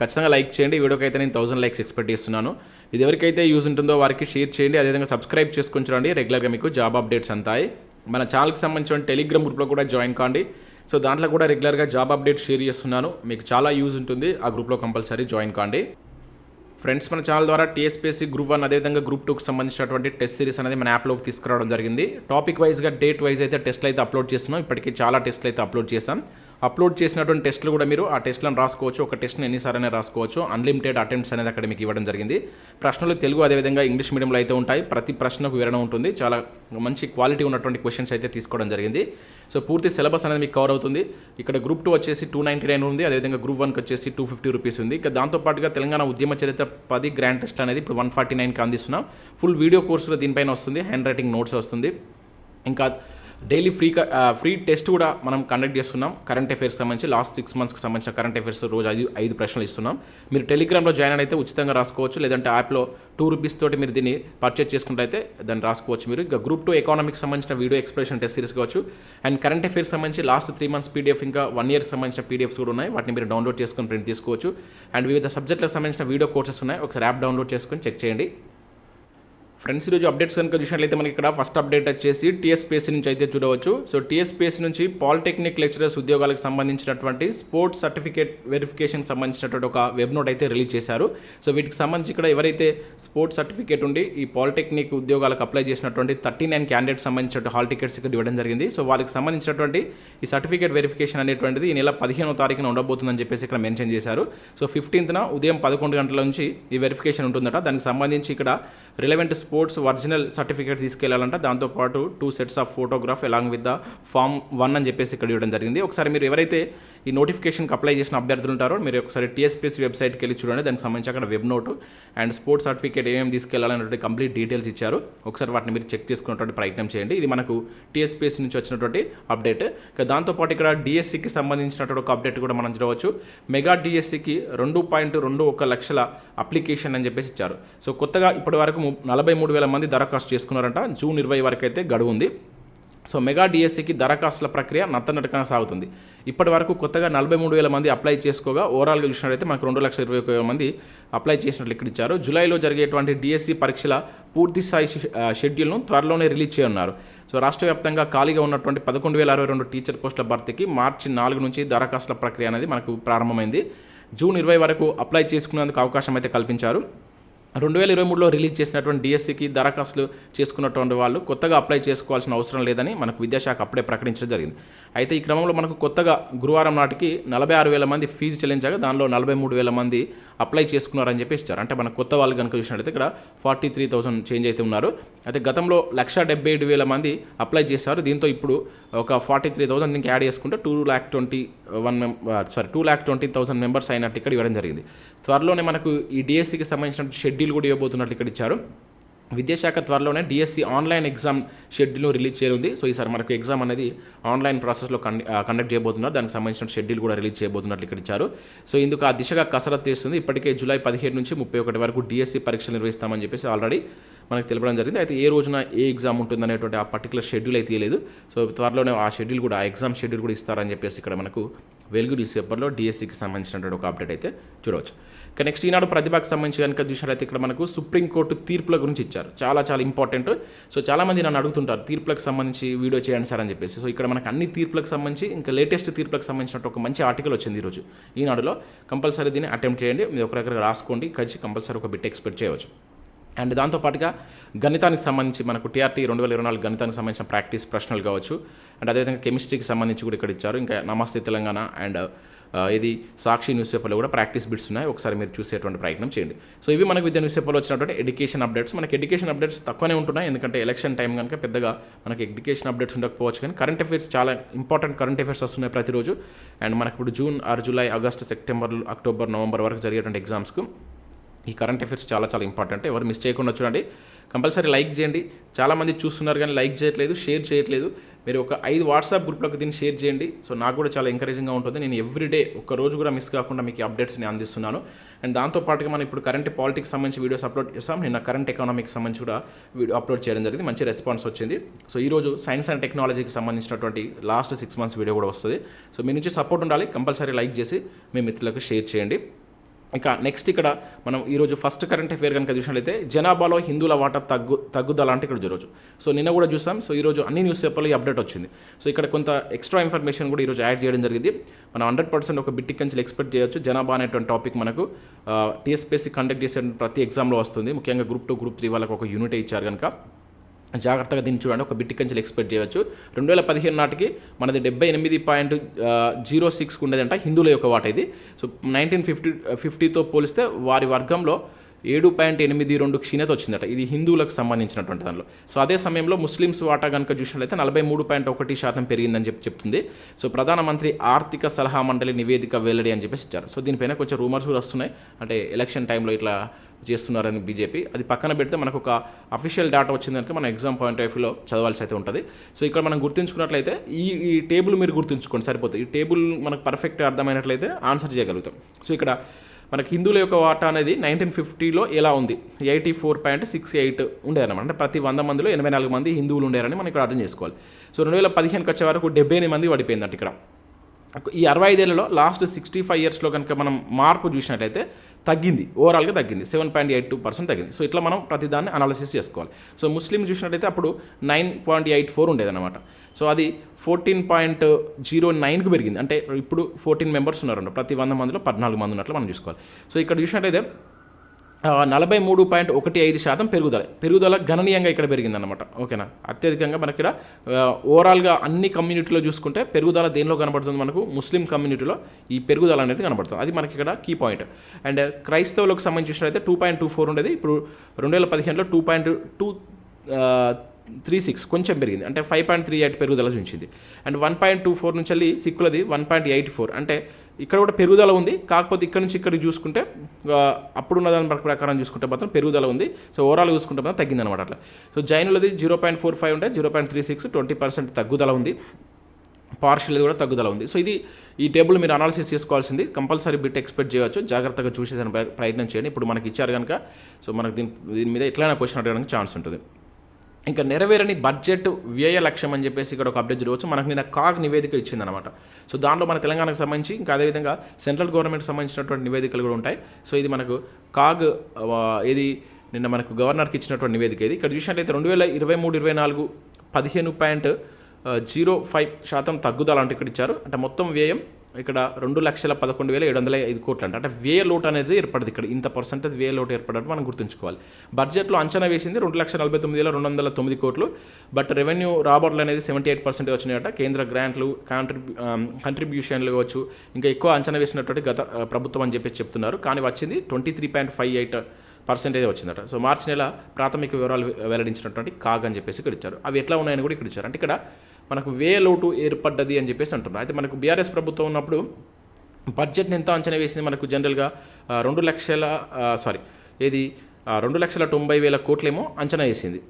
ఖచ్చితంగా లైక్ చేయండి. వీడియోకి అయితే నేను థౌసండ్ లైక్స్ ఎక్స్పెక్ట్ చేస్తున్నాను. ఇది ఎవరికైతే యూజ్ ఉంటుందో వారికి షేర్ చేయండి. అదేవిధంగా సబ్స్క్రైబ్ చేసుకొని చూడండి. రెగ్యులర్గా మీకు జాబ్ అప్డేట్స్ అంతాయి. మన ఛానల్కి సంబంధించిన టెలిగ్రామ్ గ్రూప్లో కూడా జాయిన్ కాండి. సో దాంట్లో కూడా రెగ్యులర్గా జాబ్ అప్డేట్స్ షేర్ చేస్తున్నాను. మీకు చాలా యూజ్ ఉంటుంది. ఆ గ్రూప్లో కంపల్సరీ జాయిన్ కాండి. ఫ్రెండ్స్ మన ఛానల్ ద్వారా టీఎస్పీఎస్సీ గ్రూప్ వన్ అదేవిధంగా గ్రూప్ టూకి సంబంధించినటువంటి టెస్ట్ సిరీస్ అనేది మన యాప్లోకి తీసుకురావడం జరిగింది. టాపిక్ వైజ్గా డేట్ వైజ్ అయితే టెస్ట్లు అయితే అప్లోడ్ చేస్తున్నాం. ఇప్పటికీ చాలా టెస్ట్లు అయితే అప్లోడ్ చేశాం. అప్లోడ్ చేసినటువంటి టెస్ట్లు కూడా మీరు ఆ టెస్ట్లను రాసుకోవచ్చు. ఒక టెస్ట్ని ఎన్నిసార్లు రాసుకోవచ్చు. అన్లిమిటెడ్ అటెంప్ట్స్ అనేది అక్కడ మీకు ఇవ్వడం జరిగింది. ప్రశ్నలు తెలుగు అదేవిధంగా ఇంగ్లీష్ మీడియంలో అయితే ఉంటాయి. ప్రతి ప్రశ్నకు వివరణ ఉంటుంది. చాలా మంచి క్వాలిటీ ఉన్నటువంటి క్వశ్చన్స్ అయితే తీసుకోవడం జరిగింది. సో పూర్తి సిలబస్ అనేది మీకు కవర్ అవుతుంది. ఇక్కడ గ్రూప్ టూ వచ్చేసి టూ నైంటీ నైన్ ఉంది. అదేవిధంగా గ్రూప్ వన్కి వచ్చేసి టూ ఫిఫ్టీ రూపీస్ ఉంది. ఇక దాంతోపాటుగా తెలంగాణ ఉద్యమ చరిత్ర పది గ్రాండ్ టెస్ట్ అనేది ఇప్పుడు వన్ ఫార్టీ నైన్కి అందిస్తున్నాం. ఫుల్ వీడియో కోర్సులో దీనిపైన వస్తుంది. హ్యాండ్ రైటింగ్ నోట్స్ వస్తుంది. ఇంకా డైలీ ఫ్రీ ఫ్రీ టెస్ట్ కూడా మనం కండక్ట్ చేస్తున్నాం. కరెంట్ అఫైర్స్ సంబంధించి లాస్ట్ సిక్స్ మంత్స్కి సంబంధించిన కరెంట్ అఫైర్స్ రోజు ఐదు ఐదు ప్రశ్నలు ఇస్తున్నాం. మీరు టెలిగ్రామ్లో జాయిన్ అయితే ఉచితంగా రాసుకోవచ్చు. లేదంటే యాప్లో టూ రూపీస్ తోటి మీరు దీన్ని పర్చేస్ చేసుకుంటే అయితే దాన్ని రాసుకోవచ్చు మీరు. ఇంకా గ్రూప్ టూ ఎకానమిక్ సంబంధించిన వీడియో ఎక్స్ప్రెషన్ టెస్ట్ సిరీస్ కావచ్చు. అండ్ కరెంట్ అఫైర్స్ సంబంధించి లాస్ట్ త్రీ మంత్స్ పీడిఎఫ్ ఇంకా వన్ ఇయర్ సంబంధించిన పీడిఎఫ్స్ కూడా ఉన్నాయి. వాటిని మీరు డౌన్లోడ్ చేసుకొని ప్రింట్ తీసుకోవచ్చు. అండ్ వివిధ సబ్జెక్టులకు సంబంధించిన వీడియో కోర్సెస్ ఉన్నాయి. ఒకసారి యాప్ డౌన్లోడ్ చేసుకొని చెక్ చేయండి. ఫ్రెండ్స్ ఈరోజు అప్డేట్స్ కనుక చూసినట్లయితే మనకి ఇక్కడ ఫస్ట్ అప్డేట్ వచ్చేసి టీఎస్పీఎస్సీ నుంచి అయితే చూడవచ్చు. సో టీఎస్పీఎస్సీ నుంచి పాలిటెక్నిక్ లెక్చరర్స్ ఉద్యోగాలకు సంబంధించినటువంటి స్పోర్ట్స్ సర్టిఫికేట్ వెరిఫికేషన్ సంబంధించినటువంటి ఒక వెబ్ నోట్ అయితే రిలీజ్ చేశారు. సో వీటికి సంబంధించి ఇక్కడ ఎవరైతే స్పోర్ట్స్ సర్టిఫికేట్ ఉండి ఈ పాలిటెక్నిక్ ఉద్యోగాలకు అప్లై చేసినటువంటి థర్టీ నైన్ క్యాండిడేట్స్ సంబంధించిన హాల్ టికెట్స్ ఇక్కడ ఇవ్వడం జరిగింది. సో వాళ్ళకి సంబంధించినటువంటి ఈ సర్టిఫికేట్ వెరిఫికేషన్ అనేటువంటిది ఈ నెల పదిహేనో తారీఖున ఉండబోతుందని చెప్పేసి ఇక్కడ మెన్షన్ చేశారు. సో ఫిఫ్టీన్త్న ఉదయం పదకొండు గంటల నుంచి ఈ వెరిఫికేషన్ ఉంటుందట. దానికి సంబంధించి ఇక్కడ relevant sports sports original certificate తీసుకెళ్ళాలంట. దాంతోపాటు two sets of photograph along with the form one అని చెప్పేసి ఇక్కడ ఇవ్వడం జరిగింది. ఒకసారి మీరు ఎవరైతే ఈ నోటిఫికేషన్కి అప్లై చేసిన అభ్యర్థులు ఉంటారో. మీరు ఒకసారి టీఎస్పీఎస్ వెబ్సైట్కి వెళ్ళి చూడండి. దానికి సంబంధించి అక్కడ web note and sports certificate ఏమేమి తీసుకెళ్ళాలన్నటువంటి కంప్లీట్ డీటెయిల్స్ ఇచ్చారు. ఒకసారి వాటిని మీరు చెక్ చేసుకున్నటువంటి ప్రయత్నం చేయండి. ఇది మనకు టీఎస్పీఎస్ నుంచి వచ్చినటువంటి అప్డేట్ దాంతోపాటు ఇక్కడ డిఎస్సికి సంబంధించినటువంటి ఒక అప్డేట్ కూడా మనం చూడవచ్చు. మెగా డిఎస్సికి రెండు పాయింట్ రెండు ఒక లక్షల అప్లికేషన్ అని చెప్పేసి ఇచ్చారు. సో కొత్తగా ఇప్పటి వరకు నలభై మూడు వేల మంది దరఖాస్తు చేసుకున్నారంట. జూన్ ఇరవై వరకు అయితే గడువు ఉంది. సో మెగా డిఎస్సికి దరఖాస్తుల ప్రక్రియ నత్తనటకన సాగుతుంది. ఇప్పటి వరకు కొత్తగా నలభై మూడు వేల మంది అప్లై చేసుకోగా ఓవరాల్గా చూసినట్లయితే మనకు రెండు లక్షల ఇరవై ఒక వేల మంది అప్లై చేసినట్లు ఇక్కడ ఇచ్చారు. జూలైలో జరిగేటువంటి డిఎస్సి పరీక్షల పూర్తి స్థాయి షెడ్యూల్ను త్వరలోనే రిలీజ్ చేయనున్నారు. సో రాష్ట్ర వ్యాప్తంగా ఖాళీగా ఉన్నటువంటి పదకొండు వేల అరవై రెండు టీచర్ పోస్టుల భర్తీకి మార్చి నాలుగు నుంచి దరఖాస్తుల ప్రక్రియ అనేది మనకు ప్రారంభమైంది. జూన్ ఇరవై వరకు అప్లై చేసుకునేందుకు అవకాశం అయితే కల్పించారు. రెండు వేల ఇరవై మూడులో రిలీజ్ చేసినటువంటి డిఎస్సికి దరఖాస్తులు చేసుకున్నటువంటి వాళ్ళు కొత్తగా అప్లై చేసుకోవాల్సిన అవసరం లేదని మనకు విద్యాశాఖ అప్పుడే ప్రకటించడం జరిగింది. అయితే ఈ క్రమంలో మనకు కొత్తగా గురువారం నాటికి నలభై ఆరు వేల మంది ఫీజు చెల్లించగా దానిలో నలభై మూడు వేల మంది అప్లై చేసుకున్నారని చెప్పి ఇచ్చారు. అంటే మన కొత్త వాళ్ళు కనుక చూసినట్లయితే ఇక్కడ ఫార్టీ త్రీ థౌసండ్ చేంజ్ అయితే ఉన్నారు. అయితే గతంలో లక్ష డెబ్బై ఏడు వేల మంది అప్లై చేశారు. దీంతో ఇప్పుడు ఒక ఫార్టీ త్రీ థౌసండ్ ఇంకా యాడ్ చేసుకుంటే two lakh twenty one sorry two lakh twenty thousand members అయినట్టు ఇక్కడ ఇవ్వడం జరిగింది. త్వరలోనే మనకు ఈ డిఎస్సికి సంబంధించిన షెడ్యూల్ కూడా ఇవ్వబోతున్నట్లు ఇక్కడ ఇచ్చారు. విద్యాశాఖ త్వరలోనే DSC online exam schedule release చేయనుంది. సో ఈసారి మనకు ఎగ్జామ్ అనేది ఆన్లైన్ ప్రాసెస్లో కండక్ట్ చేయబోతున్నారు. దానికి సంబంధించిన షెడ్యూల్ కూడా రిలీజ్ చేయబోతున్నట్లు ఇక్కడ ఇచ్చారు. సో ఇందుకు ఆ దిశగా కసరత్తు చేస్తుంది. ఇప్పటికే జూలై పదిహేడు నుంచి ముప్పై ఒకటి వరకు డిఎస్సి పరీక్షలు నిర్వహిస్తామని చెప్పేసి ఆల్రెడీ మనకు తెలపడం జరిగింది. అయితే ఏ రోజున ఏ ఎగ్జామ్ ఉంటుందనేటువంటి ఆ పర్టికులర్ షెడ్యూల్ అయితే లేదు. సో త్వరలోనే ఆ షెడ్యూల్ కూడా ఆ ఎగ్జామ్ షెడ్యూల్ కూడా ఇస్తారని చెప్పేసి ఇక్కడ మనకు వెలుగు న్యూస్ పేపర్లో డిఎస్సికి సంబంధించినటువంటి ఒక అప్డేట్ అయితే చూడవచ్చు. ఇక నెక్స్ట్ ఈనాడు ప్రతిభకు సంబంధించి కనుక చూసినట్లయితే ఇక్కడ మనకు సుప్రీంకోర్టు తీర్పుల గురించి ఇచ్చారు. చాలా చాలా ఇంపార్టెంట్ సో చాలామంది నన్ను అడుగుతుంటారు తీర్పులకు సంబంధించి వీడియో చేయండి సార్ అని చెప్పేసి. సో ఇక్కడ మనకు అన్ని తీర్పులకు సంబంధించి ఇంకా లేటెస్ట్ తీర్పులకు సంబంధించినట్టు ఒక మంచి ఆర్టికల్ వచ్చింది ఈరోజు. ఈనాడులో కంపల్సరీ దీన్ని అటెంప్ట్ చేయండి. మీరు ఒకరికొకరు రాసుకోండి కలిసి కంపల్సరీ ఒక బిట్ ఎక్స్పెక్ట్ చేయవచ్చు. అండ్ దాంతోపాటుగా గణితానికి సంబంధించి మనకు టీఆర్టీ రెండు వేల ఇరవై నాలుగు గణితానికి సంబంధించిన ప్రాక్టీస్ ప్రశ్నలు కావచ్చు. అండ్ అదేవిధంగా కెమిస్ట్రీకి సంబంధించి కూడా ఇక్కడ ఇచ్చారు. ఇంకా నమస్తే తెలంగాణ అండ్ ఇది సాక్షి న్యూస్ పేపర్లో కూడా ప్రాక్టీస్ బిట్స్ ఉన్నాయి. ఒకసారి మీరు చూసేటువంటి ప్రయత్నం చేయండి. సో ఇవి మనకు విద్యా న్యూస్ పేపర్లో వచ్చినటువంటి ఎడ్యుకేషన్ అప్డేట్స్. మనకి ఎడ్యుకేషన్ అప్డేట్స్ తక్కువనే ఉంటున్నాయి. ఎందుకంటే ఎలక్షన్ టైం కనుక పెద్దగా మనకి ఎడ్యుకేషన్ అప్డేట్స్ ఉండకపోవచ్చు. కానీ కరెంట్ అఫైర్స్ చాలా ఇంపార్టెంట్ కరెంట్ అఫైర్స్ వస్తున్నాయి ప్రతిరోజు. అండ్ మనకి ఇప్పుడు జూన్ ఆరు July August September October November వరకు జరిగేటువంటి ఎగ్జామ్స్కు ఈ కరెంట్ అఫైర్స్ చాలా చాలా ఇంపార్టెంట్ ఎవరు మిస్ చేయకుండా చూడండి. కంపల్సరీ లైక్ చేయండి. చాలామంది చూస్తున్నారు కానీ లైక్ చేయట్లేదు షేర్ చేయట్లేదు. మీరు ఒక ఐదు వాట్సాప్ గ్రూప్లోకి దీన్ని షేర్ చేయండి. సో నాకు కూడా చాలా ఎంకరేజింగ్గా ఉంటుంది. నేను ఎవ్రీడే ఒక రోజు కూడా మిస్ కాకుండా మీకు అప్డేట్స్ని అందిస్తున్నాను. అండ్ దాంతోపాటుగా మనం ఇప్పుడు కరెంట్ పాలిటిక్స్ సంబంధించి వీడియోస్ అప్లోడ్ చేస్తాం నిన్న కరెంట్ ఎకానమీకి సంబంధించి కూడా వీడియో అప్లోడ్ చేయడం జరిగింది. మంచి రెస్పాన్స్ వచ్చింది. సో ఈరోజు సైన్స్ అండ్ టెక్నాలజీకి సంబంధించినటువంటి లాస్ట్ సిక్స్ మంత్స్ వీడియో కూడా వస్తుంది. సో మీ నుంచి సపోర్ట్ ఉండాలి. కంపల్సరీ లైక్ చేసి మీ మిత్రులకు షేర్ చేయండి. ఇంకా నెక్స్ట్ ఇక్కడ మనం ఈరోజు ఫస్ట్ కరెంట్ అఫేర్ కనుక చూసినట్లయితే జనాభాలో హిందువుల వాటా తగ్గు తగ్గుదల అంటే ఇక్కడ ఈరోజు సో నిన్న కూడా చూసాం. సో ఈరోజు అన్ని న్యూస్ పేపర్లో ఈ అప్డేట్ వచ్చింది. సో ఇక్కడ కొంత ఎక్స్ట్రా ఇన్ఫర్మేషన్ కూడా ఈరోజు యాడ్ చేయడం జరిగింది. మనం హండ్రెడ్ పర్సెంట్ ఒక బిట్టి కంచెలు ఎక్స్పెక్ట్ చేయొచ్చు. జనాభా అనేటువంటి టాపిక్ మనకు టీఎస్పీఎస్సీ కండక్ట్ చేసే ప్రతి ఎగ్జామ్లో వస్తుంది. ముఖ్యంగా గ్రూప్ టూ గ్రూప్ త్రీ వాళ్ళకి ఒక యూనిట్ ఇచ్చారు కనుక. జాగ్రత్తగా దీన్ని చూడండి. ఒక బిట్టి కంచెలు ఎక్స్పెక్ట్ చేయవచ్చు. రెండు వేల పదిహేను నాటికి మనది డెబ్బై ఎనిమిది పాయింట్ జీరో సిక్స్కి ఉండేదంట హిందువుల యొక్క వాట ఇది. సో నైన్టీన్ ఫిఫ్టీ ఫిఫ్టీతో పోలిస్తే వారి వర్గంలో ఏడు పాయింట్ ఎనిమిది రెండు క్షీణత వచ్చిందట. ఇది హిందువులకు సంబంధించినటువంటి దానిలో. సో అదే సమయంలో ముస్లిమ్స్ వాటా కనుక చూసినట్లయితే నలభై మూడు పాయింట్ ఒకటి శాతం పెరిగిందని చెప్పి చెప్తుంది. సో ప్రధానమంత్రి ఆర్థిక సలహా మండలి నివేదిక వెల్లడి అని చెప్పేసి ఇచ్చారు. సో దీనిపైన కొంచెం రూమర్స్ కూడా వస్తున్నాయి. అంటే ఎలక్షన్ టైంలో ఇట్లా చేస్తున్నారని బీజేపీ. అది పక్కన పెడితే మనకు ఒక అఫీషియల్ డేటా వచ్చింది కనుక మన ఎగ్జామ్ పాయింట్ ఆఫ్ వ్యూలో చదవాల్సి అయితే ఉంటుంది. సో ఇక్కడ మనం గుర్తుంచుకున్నట్లయితే ఈ ఈ టేబుల్ మీరు గుర్తుంచుకోండి సరిపోతుంది. ఈ టేబుల్ మనకు పర్ఫెక్ట్ అర్థమైనట్లయితే ఆన్సర్ చేయగలుగుతాం. సో ఇక్కడ మనకి హిందువుల యొక్క వాటా అనేది నైన్టీన్ ఫిఫ్టీలో ఎలా ఉంది? Eighty four point six eight ఉండేదన్నమాట. అంటే ప్రతి వంద మందిలో ఎనభై నాలుగు మంది హిందువులు ఉండేరని మనం ఇక్కడ అర్థం చేసుకోవాలి. సో రెండు వేల పదిహేనుకి వచ్చే వరకు డెబ్బై ఎనిమిది మంది పడిపోయిందంట ఇక్కడ. ఈ అరవై ఐదేళ్ళలో లాస్ట్ సిక్స్టీ ఫైవ్ ఇయర్స్లో కనుక మనం మార్పు చూసినట్లయితే తగ్గింది. ఓవరాల్గా తగ్గింది. Seven point eight two percent తగ్గింది. సో ఇట్లా మనం ప్రతిదాన్ని అనాలిసిస్ చేసుకోవాలి. సో ముస్లిం చూసినట్లయితే అప్పుడు నైన్ పాయింట్ ఎయిట్ ఫోర్ ఉండేదన్నమాట. సో అది ఫోర్టీన్ పాయింట్ జీరో నైన్కి పెరిగింది. అంటే ఇప్పుడు ఫోర్టీన్ మెంబర్స్ ఉన్నారు ప్రతి వంద మందిలో పద్నాలుగు మంది ఉన్నట్లు మనం చూసుకోవాలి. సో ఇక్కడ చూసినట్లయితే నలభై మూడు పాయింట్ ఒకటి ఐదు శాతం పెరుగుదల. పెరుగుదల గణనీయంగా ఇక్కడ పెరిగిందన్నమాట. ఓకేనా? అత్యధికంగా మనకి ఇక్కడ ఓవరాల్గా అన్ని కమ్యూనిటీలో చూసుకుంటే పెరుగుదల దేనిలో కనబడుతుంది మనకు? ముస్లిం కమ్యూనిటీలో ఈ పెరుగుదల అనేది కనబడుతుంది. అది మనకి ఇక్కడ కీ పాయింట్. అండ్ క్రైస్తవులకు సంబంధించినట్లయితే టూ పాయింట్ టూ ఫోర్ ఉండేది. ఇప్పుడు రెండు వేల పదిహేనులో two point two three six కొంచెం పెరిగింది. అంటే ఫైవ్ పాయింట్ త్రీ ఎయిట్ పెరుగుదల చూసింది and one point two four నుంచి వెళ్ళి సిక్కులది వన్ పాయింట్ ఎయిట్ ఫోర్. అంటే ఇక్కడ కూడా పెరుగుదల ఉంది. కాకపోతే ఇక్కడ నుంచి ఇక్కడ చూసుకుంటే అప్పుడున్న దాని ప్రకారం చూసుకుంటే మాత్రం పెరుగుదల ఉంది. సో ఓవరాల్ చూసుకుంటే మాత్రం తగ్గిందనమాట అట్లా. సో జైనులది జీరో పాయింట్ ఫోర్ ఫైవ్ ఉంటే zero point three six twenty percent తగ్గుదల ఉంది. పార్షల్ కూడా తగ్గుదల ఉంది. సో ఇది ఈ టేబుల్ మీరు అనాలిసిస్ చేసుకోవాల్సింది. కంపల్సరీ బిట్ ఎక్స్పెక్ట్ చేయవచ్చు జాగ్రత్తగా చూసేదాని ప్ర- ప్రయత్నం చేయండి. ఇప్పుడు మనకి ఇచ్చారు కనుక సో మనకు దీని దీని మీద ఎట్లయినా క్వశ్చన్ అడగడానికి ఛాన్స్ ఉంటుంది. ఇంకా నెరవేరని బడ్జెట్ వ్యయ లక్ష్యం అని చెప్పేసి ఇక్కడ ఒక అప్డేట్ చూడవచ్చు మనకు నిన్న కాగ్ నివేదిక ఇచ్చిందనమాట సో దాంట్లో మన తెలంగాణకు సంబంధించి ఇంకా అదేవిధంగా సెంట్రల్ గవర్నమెంట్కి సంబంధించినటువంటి నివేదికలు కూడా ఉంటాయి. సో ఇది మనకు కాగ్ ఇది నిన్న మనకు గవర్నర్కి ఇచ్చినటువంటి నివేదిక ఇది. ఇక్కడ చూసినట్లయితే రెండు వేల ఇరవై మూడు ఇరవై నాలుగు పదిహేను పాయింట్ జీరో ఫైవ్ శాతం తగ్గుదల అంటే ఇక్కడ ఇచ్చారు. అంటే మొత్తం వ్యయం ఇక్కడ రెండు లక్షల పదకొండు వేల ఏడు వందల ఐదు కోట్లు అంట. అంటే వ్యయ లోటు అనేది ఏర్పడదు ఇక్కడ. ఇంత పర్సెంటేజ్ వ్యయ లోటు ఏర్పడడం మనం గుర్తుంచుకోవాలి. బడ్జెట్లో అంచనా వేసింది రెండు లక్షల నలభై తొమ్మిది వేల రెండు వందల తొమ్మిది కోట్లు. బట్ రెవెన్యూ రాబర్లు అనేది సెవెంటీ ఎయిట్ పర్సెంట్ వచ్చినాయట. కేంద్ర గ్రాంట్లు కాంట్రిబ్యూ కంట్రిబ్యూషన్లు కావచ్చు. ఇంకా ఎక్కువ అంచనా వేసినటువంటి గత ప్రభుత్వం అని చెప్పేసి చెప్తున్నారు. కానీ వచ్చింది twenty three point five eight percentage వచ్చిందట. సో మార్చి నెల ప్రాథమిక వివరాలు వెల్లడించినటువంటి కాగ్ అని చెప్పేసి ఇక్కడ ఇచ్చారు. అవి ఎట్లా ఉన్నాయని కూడా ఇక్కడ ఇచ్చారు. అంటే ఇక్కడ మనకు వే లోటు ఏర్పడ్డది అని చెప్పేసి అంటున్నారు. అయితే మనకు బీఆర్ఎస్ ప్రభుత్వం ఉన్నప్పుడు బడ్జెట్ని ఎంత అంచనా వేసింది? మనకు జనరల్గా రెండు లక్షల సారీ ఏది రెండు లక్షల తొంభై వేల కోట్లేమో అంచనా వేసింది.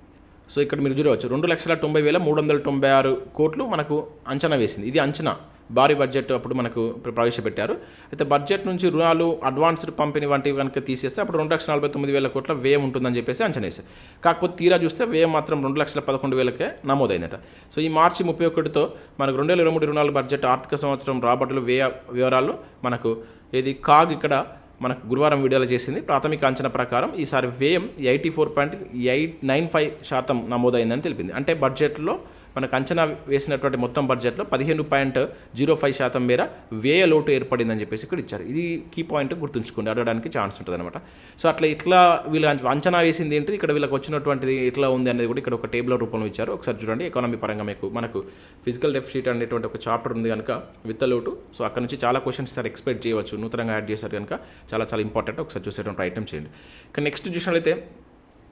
సో ఇక్కడ మీరు చూడవచ్చు రెండు లక్షల తొంభై వేల మూడు వందల తొంభై ఆరు కోట్లు మనకు అంచనా వేసింది. ఇది అంచనా. భారీ బడ్జెట్ అప్పుడు మనకు ప్రవేశపెట్టారు. అయితే బడ్జెట్ నుంచి రుణాలు అడ్వాన్స్డ్ పంపిణీ వంటివి కనుక తీసేస్తే అప్పుడు రెండు లక్షల నలభై తొమ్మిది వేల కోట్ల వ్యయం ఉంటుందని చెప్పేసి అంచనా వేశారు. కాకపోతే తీరా చూస్తే వ్యయం మాత్రం రెండు లక్షల పదకొండు వేలకే నమోదైందట. సో ఈ మార్చి ముప్పై ఒకటితో మనకు రెండు వేల ఇరవై మూడు రుణాల బడ్జెట్ ఆర్థిక సంవత్సరం రాబడులు వ్యయ వివరాలు మనకు ఇది కాగ్ ఇక్కడ మనకు గురువారం విడుదల చేసింది. ప్రాథమిక అంచనా ప్రకారం ఈసారి వ్యయం eighty four point eight nine five శాతం నమోదైందని తెలిపింది. అంటే బడ్జెట్లో మనకు అంచనా వేసినటువంటి మొత్తం బడ్జెట్లో పదిహేను పాయింట్ జీరో ఫైవ్ శాతం మేర వ్యయ లోటు ఏర్పడిందని చెప్పేసి ఇక్కడ ఇచ్చారు. ఇది కీ పాయింట్ గుర్తుంచుకోండి అడగడానికి ఛాన్స్ ఉంటుంది అనమాట సో అట్లా ఇట్లా వీళ్ళు అంచనా వేసింది ఏంటి? ఇక్కడ వీళ్ళకి వచ్చినటువంటిది ఎట్లా ఉంది అనేది కూడా ఇక్కడ ఒక టేబుల్ రూపంలో ఇచ్చారు. ఒకసారి చూడండి ఎకానమీ పరంగా మీకు మనకు ఫిజికల్ డెఫిసిట్ అనేటువంటి ఒక చాప్టర్ ఉంది కనుక విత్ లోటు సో అక్కడ నుంచి చాలా క్వశ్చన్స్ సార్ ఎక్స్పెక్ట్ చేయవచ్చు నూతనంగా యాడ్ చేశారు కనుక చాలా చాలా ఇంపార్టెంట్ ఒకసారి చూసేటువంటి ప్రయత్నం చేయండి. ఇక నెక్స్ట్ చూసినట్లయితే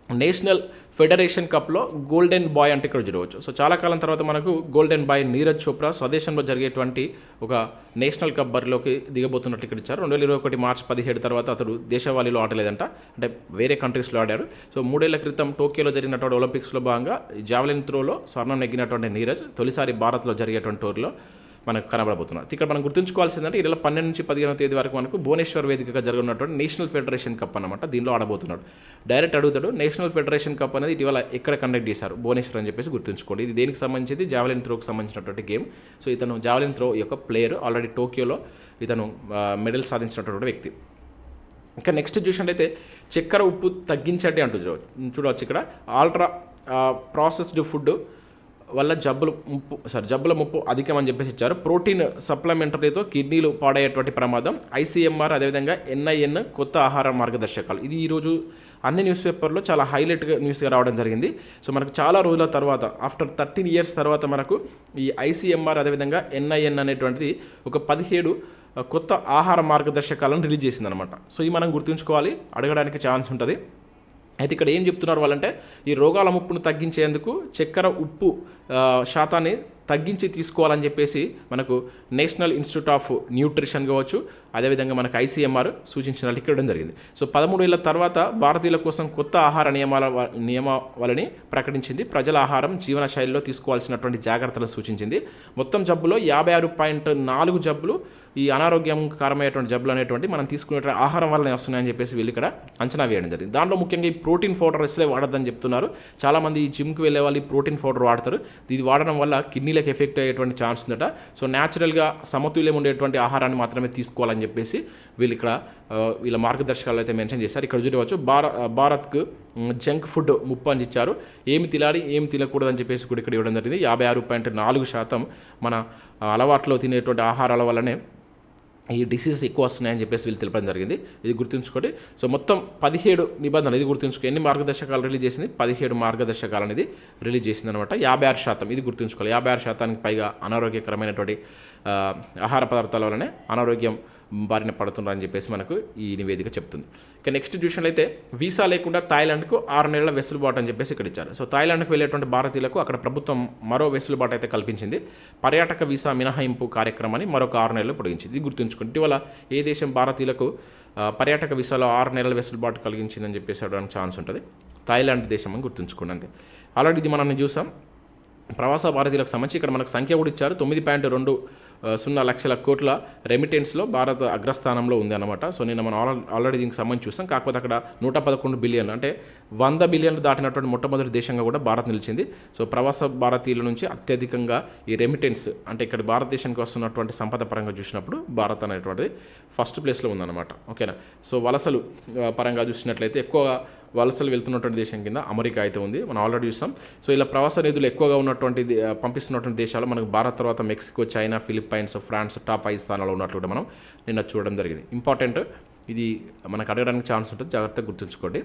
నేషనల్ ఫెడరేషన్ కప్లో గోల్డెన్ బాయ్ అంటే ఇక్కడ చూడవచ్చు సో చాలా కాలం తర్వాత మనకు గోల్డెన్ బాయ్ నీరజ్ చోప్రా స్వదేశంలో జరిగేటువంటి ఒక నేషనల్ కప్ బరిలోకి దిగబోతున్నట్టు ఇక్కడ ఇచ్చారు. రెండు వేల ఇరవై ఒకటి మార్చ్ పదిహేడు తర్వాత అతడు దేశవాళీలో ఆడలేదంట. అంటే వేరే కంట్రీస్లో ఆడారు సో మూడేళ్ళ క్రితం టోక్యోలో జరిగినటువంటి ఒలింపిక్స్లో భాగంగా జావెలిన్ త్రోలో స్వర్ణం నెగ్గినటువంటి నీరజ్ తొలిసారి భారత్లో జరిగేటువంటి టూర్లో మనకు కనబడబోతున్నారు ఇక్కడ మనం గుర్తుంచుకోవాల్సిందంటే ఈ నెల పన్నెండు నుంచి పదిహేనవ తేదీ వరకు మనకు భువనేశ్వర్ వేదికగా జరగనున్నటువంటి నేషనల్ ఫెడరేషన్ కప్ అన్నమాట. దీనిలో ఆడబోతున్నాడు. డైరెక్ట్ అడుగుతాడు నేషనల్ ఫెడరేషన్ కప్ అనేది ఇటీవల ఎక్కడ కండక్ట్ చేశారు? భువనేశ్వర్ అని చెప్పేసి గుర్తుంచుకోండి. ఇది దేనికి సంబంధించింది? జావెలిన్ త్రోకి సంబంధించినటువంటి గేమ్. సో ఇతను జావెలిన్ త్రో యొక్క ప్లేయర్ ఆల్రెడీ టోక్యోలో ఇతను మెడల్ సాధించినటువంటి వ్యక్తి. ఇంకా నెక్స్ట్ చూసినట్టయితే చక్కెర ఉప్పు తగ్గించండి అంటూ చూడవచ్చు ఇక్కడ. ఆల్ట్రా ప్రాసెస్డ్ ఫుడ్ వల్ల జబ్బులు ముప్పు సారీ జబ్బుల ముప్పు అధికం అని చెప్పేసి ఇచ్చారు. ప్రోటీన్ సప్లిమెంటరీతో కిడ్నీలు పాడయ్యేటువంటి ప్రమాదం ఐసీఎంఆర్ అదేవిధంగా ఎన్ఐఎన్ కొత్త ఆహార మార్గదర్శకాలు. ఇది ఈరోజు అన్ని న్యూస్ పేపర్లో చాలా హైలైట్గా న్యూస్గా రావడం జరిగింది. సో మనకు చాలా రోజుల తర్వాత ఆఫ్టర్ థర్టీన్ ఇయర్స్ తర్వాత మనకు ఈ ఐసీఎంఆర్ అదేవిధంగా ఎన్ఐఎన్ అనేటువంటిది ఒక పదిహేడు కొత్త ఆహార మార్గదర్శకాలను రిలీజ్ చేసిందనమాట సో ఇది మనం గుర్తుంచుకోవాలి అడగడానికి ఛాన్స్ ఉంటుంది. అయితే ఇక్కడ ఏం చెప్తున్నారు వాళ్ళంటే ఈ రోగాల ముప్పును తగ్గించేందుకు చక్కెర ఉప్పు శాతాన్ని తగ్గించి తీసుకోవాలని చెప్పేసి మనకు నేషనల్ ఇన్స్టిట్యూట్ ఆఫ్ న్యూట్రిషన్ కావచ్చు అదేవిధంగా మనకు ఐసీఎంఆర్ సూచించినట్లు ఇక్కడ ఇవ్వడం జరిగింది. సో పదమూడు ఏళ్ళ తర్వాత భారతీయుల కోసం కొత్త ఆహార నియమాల నియమావళిని ప్రకటించింది. ప్రజల ఆహారం జీవన శైలిలో తీసుకోవాల్సినటువంటి జాగ్రత్తలు సూచించింది. మొత్తం జబ్బులో యాభై ఆరు పాయింట్ నాలుగు జబ్బులు ఈ అనారోగ్యకరమైనటువంటి జబ్బులు అనేటువంటి మనం తీసుకునే ఆహారం వల్లనే వస్తున్నాయని చెప్పేసి వీళ్ళు ఇక్కడ అంచనా వేయడం జరిగింది. దాంట్లో ముఖ్యంగా ఈ ప్రోటీన్ పౌడర్ అసలే వాడద్దని చెప్తున్నారు. చాలామంది ఈ జిమ్కి వెళ్ళే వాళ్ళు ప్రోటీన్ పౌడర్ వాడతారు. ఇది వాడడం వల్ల కిడ్నీలకు ఎఫెక్ట్ అయ్యేటువంటి ఛాన్స్ ఉందట. సో న్యాచురల్గా సమతుల్యం ఉండేటువంటి ఆహారాన్ని మాత్రమే తీసుకోవాలని చెప్పేసి వీళ్ళు ఇక్కడ వీళ్ళ మార్గదర్శకాలు అయితే మెన్షన్ చేశారు. ఇక్కడ చూడవచ్చు భార భారత్కు జంక్ ఫుడ్ ముప్పు అని ఇచ్చారు. ఏమి తినాలి ఏమి తినకూడదని చెప్పేసి కూడా ఇక్కడ ఇవ్వడం జరిగింది. యాభై ఆరు పాయింట్ నాలుగు శాతం మన అలవాట్లో తినేటువంటి ఆహారాల వల్లనే ఈ డిసీజెస్ ఎక్కువ వస్తున్నాయని చెప్పేసి వీళ్ళు తెలపడం జరిగింది. ఇది గుర్తుంచుకోండి. సో మొత్తం పదిహేడు నిబంధనలు ఇది గుర్తుంచుకో ఎన్ని మార్గదర్శకాలు రిలీజ్ చేసింది? పదిహేడు మార్గదర్శకాలు అనేది రిలీజ్ చేసింది అనమాట యాభై ఆరు శాతం ఇది గుర్తుంచుకోవాలి. యాభై ఆరు శాతానికి పైగా అనారోగ్యకరమైనటువంటి ఆహార పదార్థాల వల్లనే అనారోగ్యం బారిన పడుతున్నారని చెప్పేసి మనకు ఈ నివేదిక చెప్తుంది. ఇక నెక్స్ట్ చూసినట్లయితే వీసా లేకుండా థాయిలాండ్కు ఆరు నెలల వెసులుబాటు అని చెప్పేసి ఇక్కడ ఇచ్చారు. సో థాయిలాండ్కు వెళ్ళేటువంటి భారతీయులకు అక్కడ ప్రభుత్వం మరో వెసులుబాటు అయితే కల్పించింది. పర్యాటక వీసా మినహాయింపు కార్యక్రమాన్ని మరొక ఆరు నెలలు పొడిగించింది. ఇది గుర్తుంచుకోండి. ఇటీవల ఏ దేశం భారతీయులకు పర్యాటక వీసాలో ఆరు నెలల వెసులుబాటు కలిగించిందని చెప్పేసి అడగడానికి ఛాన్స్ ఉంటుంది. థాయిలాండ్ దేశం అని గుర్తుంచుకోండి అంతే. ఆల్రెడీ ఇది మనం చూసాం. ప్రవాస భారతీయులకు సంబంధించి ఇక్కడ మనకు సంఖ్య కూడా ఇచ్చారు. తొమ్మిది పాయింట్ రెండు సున్నా లక్షల కోట్ల రెమిటెన్స్లో భారత్ అగ్రస్థానంలో ఉంది అనమాట సో నిన్న మనం ఆల్రెడీ ఆల్రెడీ దీనికి సంబంధించి చూస్తాం కాకపోతే అక్కడ నూట పదకొండు బిలియన్ అంటే వంద బిలియన్లు దాటినటువంటి మొట్టమొదటి దేశంగా కూడా భారత్ నిలిచింది. సో ప్రవాస భారతీయుల నుంచి అత్యధికంగా ఈ రెమిటెన్స్ అంటే ఇక్కడ భారతదేశానికి వస్తున్నటువంటి సంపద పరంగా చూసినప్పుడు భారత్ అనేటువంటిది ఫస్ట్ ప్లేస్లో ఉందన్నమాట. ఓకేనా? సో వలసలు పరంగా చూసినట్లయితే ఎక్కువగా వలసలు వెళ్తున్నటువంటి దేశం కింద అమెరికా అయితే ఉంది. మనం ఆల్రెడీ చూసాం. సో ఇలా ప్రవాస నిధులు ఎక్కువగా ఉన్నటువంటి పంపిస్తున్నటువంటి దేశాలు మనకు భారత్ తర్వాత Mexico China Philippines France top ఐదు స్థానాల్లో ఉన్నట్లు కూడా మనం నిన్న చూడడం జరిగింది. ఇంపార్టెంట్ ఇది మనకు అడగడానికి ఛాన్స్ ఉంటుంది. జాగ్రత్తగా గుర్తుంచుకోండి.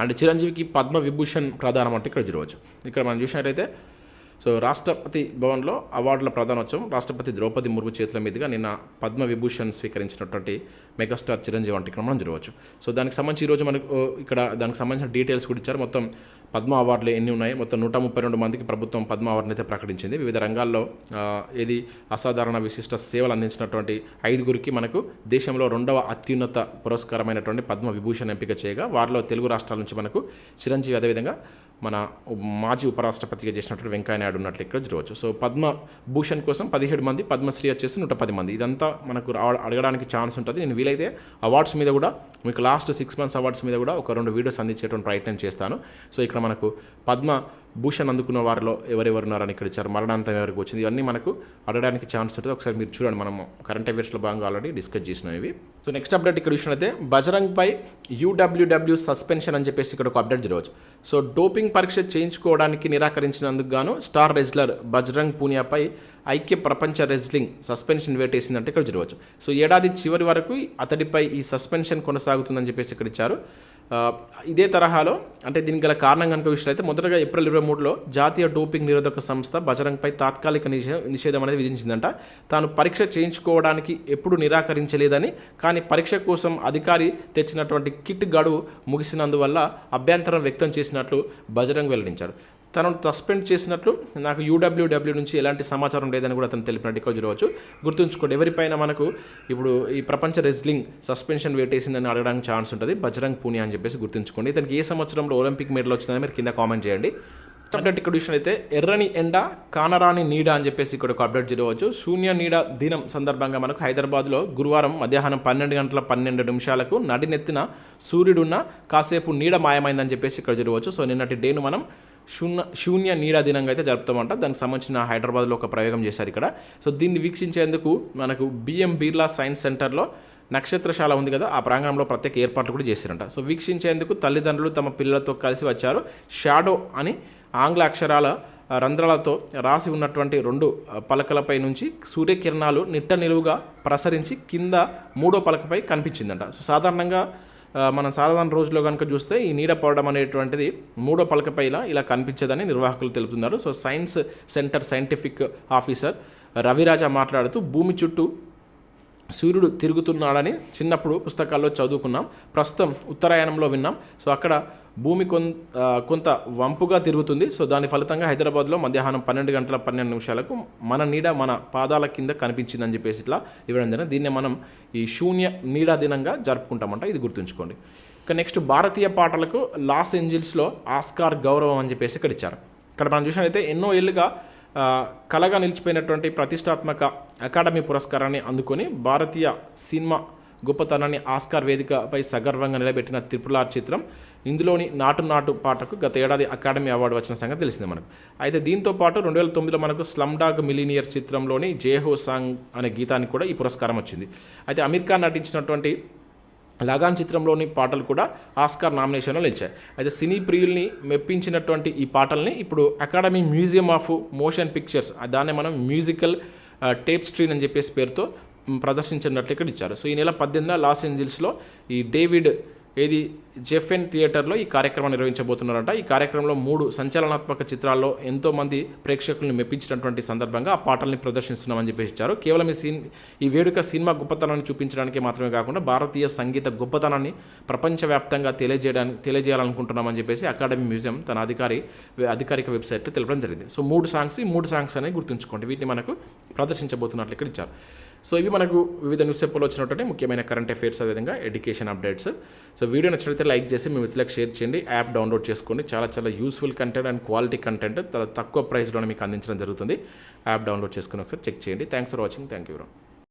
అండ్ చిరంజీవికి పద్మ విభూషణ్ ప్రధానం అంటే ఇక్కడ చూడవచ్చు. ఇక్కడ మనం చూసినట్టయితే సో రాష్ట్రపతి భవన్లో అవార్డుల ప్రధానోత్సవం. రాష్ట్రపతి ద్రౌపది ముర్ము చేతుల మీదుగా నిన్న పద్మ విభూషణ్ స్వీకరించినటువంటి మెగాస్టార్ చిరంజీవి అంటే ఇక్కడ మనం చూడవచ్చు సో దానికి సంబంధించి ఈరోజు మనకు ఇక్కడ దానికి సంబంధించిన డీటెయిల్స్ కూడా ఇచ్చారు. మొత్తం పద్మ అవార్డులు ఎన్ని ఉన్నాయి? మొత్తం నూట ముప్పై రెండు మందికి ప్రభుత్వం పద్మ అవార్డుని అయితే ప్రకటించింది. వివిధ రంగాల్లో ఏది అసాధారణ విశిష్ట సేవలు అందించినటువంటి ఐదుగురికి మనకు దేశంలో రెండవ అత్యున్నత పురస్కారమైనటువంటి పద్మ విభూషణ్ ఎంపిక చేయగా వారిలో తెలుగు రాష్ట్రాల నుంచి మనకు చిరంజీవి అదేవిధంగా మన మాజీ ఉపరాష్ట్రపతిగా చేసినటువంటి వెంకయ్యనాయుడు ఉన్నట్లు ఇక్కడ చూడవచ్చు. సో పద్మ భూషణ్ కోసం పదిహేడు మంది పద్మశ్రీ వచ్చేసి నూట పది మంది. ఇదంతా మనకు అడగడానికి ఛాన్స్ ఉంటుంది. నేను వీలైతే అవార్డ్స్ మీద కూడా మీకు లాస్ట్ సిక్స్ మంత్స్ అవార్డ్స్ మీద కూడా ఒక రెండు వీడియోస్ అందించేటువంటి ప్రయత్నం చేస్తాను. సో ఇక్కడ మనకు పద్మ భూషణ్ అందుకున్న వారిలో ఎవరెవరు ఉన్నారని ఇక్కడ ఇచ్చారు. మరణాంతం ఎవరికి వచ్చింది? ఇవన్నీ మనకు అడగడానికి ఛాన్స్ ఉంటుంది. ఒకసారి మీరు చూడండి. మనం కరెంట్ అఫేర్స్లో భాగంగా ఆల్రెడీ డిస్కస్ చేసినాం ఇవి. సో నెక్స్ట్ అప్డేట్ ఇక్కడ చూసినట్లయితే బజరంగ్ పై యూడబ్ల్యూడబ్ల్యూ సస్పెన్షన్ అని చెప్పేసి ఇక్కడ ఒక అప్డేట్ జరగవచ్చు. సో డోపింగ్ పరీక్ష చేయించుకోవడానికి నిరాకరించినందుకు గాను స్టార్ రెజ్లర్ బజరంగ్ పూనియాపై ఐక్య ప్రపంచ రెజ్లింగ్ సస్పెన్షన్ వేటేసిందంటే ఇక్కడ జరగవచ్చు. సో ఏడాది చివరి వరకు అతడిపై ఈ సస్పెన్షన్ కొనసాగుతుందని చెప్పేసి ఇక్కడ ఇచ్చారు. ఇదే తరహాలో అంటే దీనికి గల కారణం కనుక విషయాలైతే మొదటగా ఏప్రిల్ ఇరవై మూడులో జాతీయ డోపింగ్ నిరోధక సంస్థ బజరంగ్పై తాత్కాలిక నిషేధం అనేది విధించిందంట. తాను పరీక్ష చేయించుకోవడానికి ఎప్పుడు నిరాకరించలేదని కానీ పరీక్ష కోసం అధికారి తెచ్చినటువంటి కిట్ గడువు ముగిసినందువల్ల అభ్యంతరం వ్యక్తం చేసినట్లు బజరంగ్ వెల్లడించాడు తనను సస్పెండ్ చేసినట్లు నాకు యూడబ్ల్యూడబ్ల్యూ నుంచి ఎలాంటి సమాచారం లేదని కూడా అతను తెలిపినట్టు ఇక్కడ చూడవచ్చు. గుర్తుంచుకోండి ఎవరిపైన మనకు ఇప్పుడు ఈ ప్రపంచ రెజ్లింగ్ సస్పెన్షన్ వేటేసిందని అడగడానికి ఛాన్స్ ఉంటుంది. బజరంగ్ పూనియా అని చెప్పేసి గుర్తుంచుకోండి. ఇతనికి ఏ సంవత్సరంలో ఒలింపిక్ మెడల్ వచ్చిందని మీరు కింద కామెంట్ చేయండి. అప్డేట్ ఇక్కడ విషయం అయితే ఎర్రని ఎండ కానరాని నీడ అని చెప్పేసి ఇక్కడ ఒక అప్డేట్ చేయవచ్చు శూన్య నీడ దినం సందర్భంగా మనకు హైదరాబాద్లో గురువారం మధ్యాహ్నం పన్నెండు గంటల పన్నెండు నిమిషాలకు నడినెత్తిన సూర్యుడున్న కాసేపు నీడ మాయమైందని చెప్పేసి ఇక్కడ చూడవచ్చు. సో నిన్నటి డేను మనం శూన్య శూన్య నీడ దినంగా అయితే జరుపుతామంట. దానికి సంబంధించిన హైదరాబాద్లో ఒక ప్రయోగం చేశారు ఇక్కడ. సో దీన్ని వీక్షించేందుకు మనకు బిఎం బిర్లా సైన్స్ సెంటర్లో నక్షత్రశాల ఉంది కదా ఆ ప్రాంగణంలో ప్రత్యేక ఏర్పాట్లు కూడా చేశారంట. సో వీక్షించేందుకు తల్లిదండ్రులు తమ పిల్లలతో కలిసి వచ్చారు. షాడో అని ఆంగ్ల అక్షరాల రంధ్రాలతో రాసి ఉన్నటువంటి రెండు పలకలపై నుంచి సూర్యకిరణాలు నిట్ట నిలువుగా ప్రసరించి కింద మూడో పలకపై కనిపించిందంట. సో సాధారణంగా మనం సాధారణ రోజులో కనుక చూస్తే ఈ నీడ పడడం అనేటువంటిది మూడో పలకపైన ఇలా కనిపించదని నిర్వాహకులు తెలుపుతున్నారు. So science centre scientific officer Raviraja మాట్లాడుతూ భూమి చుట్టూ సూర్యుడు తిరుగుతున్నాడని చిన్నప్పుడు పుస్తకాల్లో చదువుకున్నాం. ప్రస్తుతం ఉత్తరాయణంలో విన్నాం. సో అక్కడ భూమి కొన్ కొంత వంపుగా తిరుగుతుంది. సో దాని ఫలితంగా హైదరాబాద్లో మధ్యాహ్నం పన్నెండు గంటల పన్నెండు నిమిషాలకు మన నీడ మన పాదాల కింద కనిపించిందని చెప్పేసి ఇట్లా ఇవ్వడం జరిగింది. దీన్నే మనం ఈ శూన్య నీడా దినంగా జరుపుకుంటామంట. ఇది గుర్తుంచుకోండి. ఇక నెక్స్ట్ భారతీయ పాటలకు లాస్ ఏంజిల్స్లో ఆస్కార్ గౌరవం అని చెప్పేసి ఇక్కడ ఇచ్చారు. ఇక్కడ మనం చూసినట్లయితే ఎన్నో ఏళ్ళుగా కలగా నిలిచిపోయినటువంటి ప్రతిష్టాత్మక అకాడమీ పురస్కారాన్ని అందుకొని భారతీయ సినిమా గొప్పతనాన్ని ఆస్కార్ వేదికపై సగర్వంగా నిలబెట్టిన త్రిపులార్ ఆర్ చిత్రం ఇందులోని నాటు నాటు పాటకు గత ఏడాది అకాడమీ అవార్డు వచ్చిన సంగతి తెలిసింది మనకు. అయితే దీంతో పాటు రెండు వేల తొమ్మిదిలో మనకు స్లమ్ డాగ్ మిలీనియర్ చిత్రంలోని జేహో సాంగ్ అనే గీతానికి కూడా ఈ పురస్కారం వచ్చింది. అయితే అమీర్ ఖాన్ నటించినటువంటి లగాన్ చిత్రంలోని పాటలు కూడా ఆస్కార్ నామినేషన్లో నిలిచాయి. అయితే సినీ ప్రియుల్ని మెప్పించినటువంటి ఈ పాటల్ని ఇప్పుడు academy museum of motion pictures దాన్ని మనం మ్యూజికల్ టేప్ స్ట్రీన్ అని చెప్పేసి పేరుతో ప్రదర్శించినట్లు ఇక్కడ ఇచ్చారు. సో ఈ నెల పద్దెనిమిదిన లాస్ ఏంజిల్స్లో ఈ డేవిడ్ ఏది? జెఫెన్ థియేటర్లో ఈ కార్యక్రమం నిర్వహించబోతున్నారంట. ఈ కార్యక్రమంలో మూడు సంచలనాత్మక చిత్రాల్లో ఎంతోమంది ప్రేక్షకులను ప్రేక్షకుల్ని మెప్పించినటువంటి సందర్భంగా ఆ పాటల్ని ప్రదర్శిస్తున్నామని చెప్పేసి ఇచ్చారు. కేవలం ఈ సీన్ ఈ వేడుక సినిమా గొప్పతనాన్ని చూపించడానికి మాత్రమే కాకుండా భారతీయ సంగీత గొప్పతనాన్ని ప్రపంచవ్యాప్తంగా తెలియజేయడానికి తెలియజేయాలనుకుంటున్నామని చెప్పేసి అకాడమీ మ్యూజియం తన అధికారి అధికారిక వెబ్సైట్లో తెలపడం జరిగింది. సో మూడు సాంగ్స్ ఈ మూడు సాంగ్స్ అనేవి గుర్తుంచుకోండి. వీటిని మనకు ప్రదర్శించబోతున్నట్లు ఇక్కడ ఇచ్చారు. సో ఇవి మనకు వివిధ న్యూస్ పేపర్లో వచ్చినటువంటి ముఖ్యమైన కరెంట్ అఫైర్స్ అదేవిధంగా ఎడ్యుకేషన్ అప్డేట్స్ సో వీడియో నచ్చినట్లయితే లైక్ చేసి మీ మిత్రులకు షేర్ చేయండి. యాప్ డౌన్లోడ్ చేసుకోండి. చాలా చాలా useful content and quality content చాలా తక్కువ ప్రైస్లోనే మీకు అందించడం జరుగుతుంది. యాప్ డౌన్లోడ్ చేసుకుని ఒకసారి చెక్ చేయండి. Thanks for watching thank you